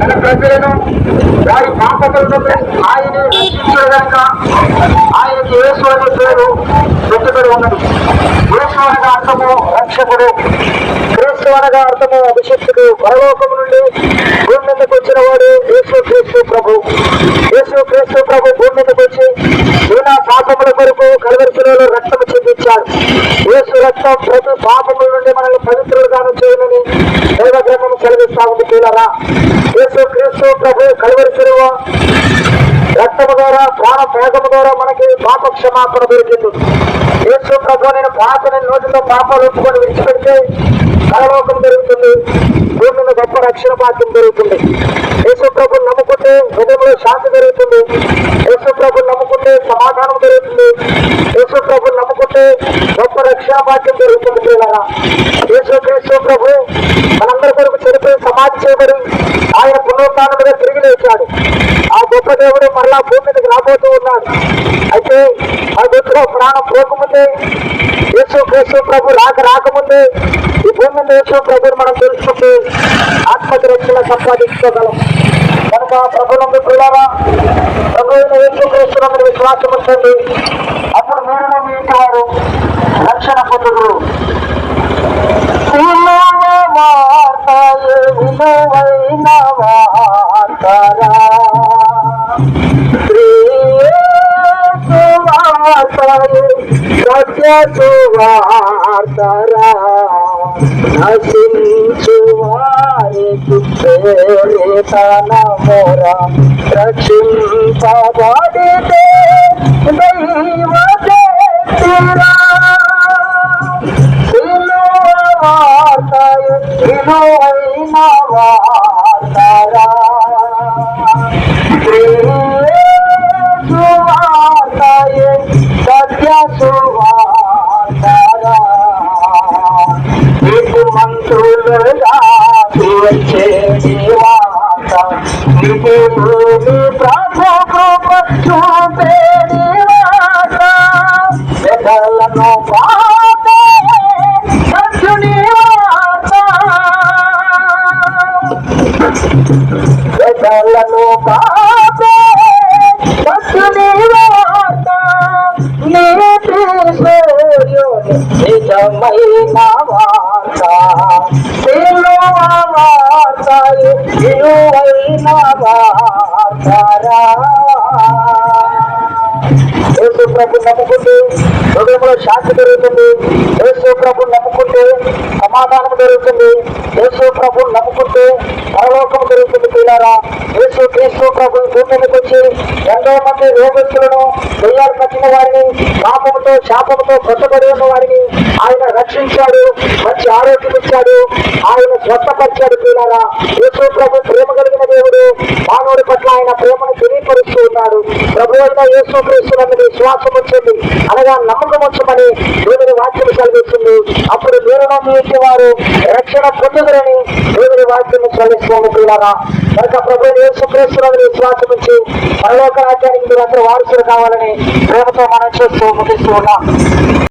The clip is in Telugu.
తన ప్రజలను వారి పాపములను ఆయన రక్షించగలక ఆయనకి యేసు అనే పేరు అనగా రక్షకుడు క్రీస్తు అనగా అర్థము అభిషిక్తుడు పరలోకము నుండి భూమి మీదకి వచ్చిన వాడు యేసు క్రీస్తు ప్రభు. యేసు క్రీస్తు ప్రభు భూమి మీదకి వచ్చి ఈయన పాపముల కొరకు కలవరిశిలో రక్తము చెందించాడు యేసు రక్తం ప్రతి పాపముల నుండి మనల్ని పవిత్రులుగాను చేయనని దైవ గ్రంథము సెలవిస్తా ఉంది పిల్లరా. యేసు క్రీస్తు ప్రభు కలవరిశిలో రక్తము ద్వారా ప్రాణ త్యాగము ద్వారా మనకి పాప క్షమాపణ దొరికింది. ప్రభుత్వ నేను పాపని నోటితో పాపాలు ఒప్పుకొని విడిచిపెడితే కలలోకం జరుగుతుంది భూమి మీద గొప్ప రక్షణ భాగ్యం జరుగుతుంది యేసు ప్రభు నమ్ముకుంటే హృదయంలో శాంతి జరుగుతుంది యేసు ప్రభు నమ్ముకుంటే సమాధానం జరుగుతుంది యేసు ప్రభు నమ్ముకుంటే గొప్ప రక్షణ భాగ్యం జరుగుతుంది పిల్లరా యేసు క్రీస్తు ప్రభు మనందరి సమాధి చేయబడి ఆయన పునరుత్థానం మీద తిరిగి లేచాడు. ఆ గొప్ప దేవుడు మరలా భూమి మీదకి రాబోతూ ఉన్నాడు. అయితే ఆ గొప్పలో ప్రాణం పోకముందే యేసు క్రీస్తు ప్రభు రాక రాకముందే ఈ భూమి మీద యేసు ప్రభుని మనం తెలుసుకుంటే ఆత్మగ్రక్షణ సంపాదించుకోగలం. కనుక ప్రభునందు పిల్లరా ప్రభు యేసు యేసు మీద విశ్వాసం ఉంటుంది అప్పుడు మీరు మీ ఇంటి వారు రక్షణ పొందుదురు. ತಾರಾ ಹಸಿಂಚುವಾರೆ ತನ ಮೊರ ರಕ್ಷಿಂಪಬಾಡಿದೆ ದೈವ ದೇತಿರ ಇಲ್ಲುವ ವಾರ್ತೆಯು ಇಲ್ಲುವ কে বুঝি প্রভু কূপ তুমি নিবাস সকলনো পাতে সঞ্জুনি বার্তা সকলনো পাতে সঞ্জুনি বার্তা নিতে সূর্য নিজমই না বার্তা দিলো বার্তা দিলো యేసు ప్రభు నమ్ముకుంటే హృదయంలో శాంతి జరుగుతుంది యేసు ప్రభు నమ్ముకుంటే సమాధానం జరుగుతుంది యేసు ప్రభు నమ్ముకుంటే పరలోకం జరుగుతుంది పిల్లారా యేసు ప్రభు వచ్చి ఎంతో మంది రోగస్తులను దెయ్యాలు పట్టిన వారిని పాపంతో శాపంతో కొట్టబడి ఉన్న వారిని ఆయన రక్షించాడు మంచి ఆరోగ్యం ఇచ్చాడు ఆయన స్వస్థపరిచాడు పిల్లారా యేసు ప్రభు ప్రేమ కలిగిన దేవుడు మానవుడి పట్ల ఆయన ప్రేమను తెలియపరుస్తూ ఉన్నాడు. ప్రభు అయిన యేసు క్రీస్తునందు విశ్వాసం వచ్చింది. అనగా నమ్మకం వచ్చమని దేవుని వాక్యం చదివిస్తుంది అప్పుడు దేవుడు మీ వారు రక్షణ పొందుదరని దేవుని వాక్యం చదివిస్తుంది పిల్లరా కనుక ప్రభు యేసు క్రీస్తునందు విశ్వాసం ఇచ్చి పరలోక రాజ్యానికి మీరందరూ వారసులు కావాలని ప్రేమతో మనం చేస్తూ ముగిస్తూ ఉన్నాం.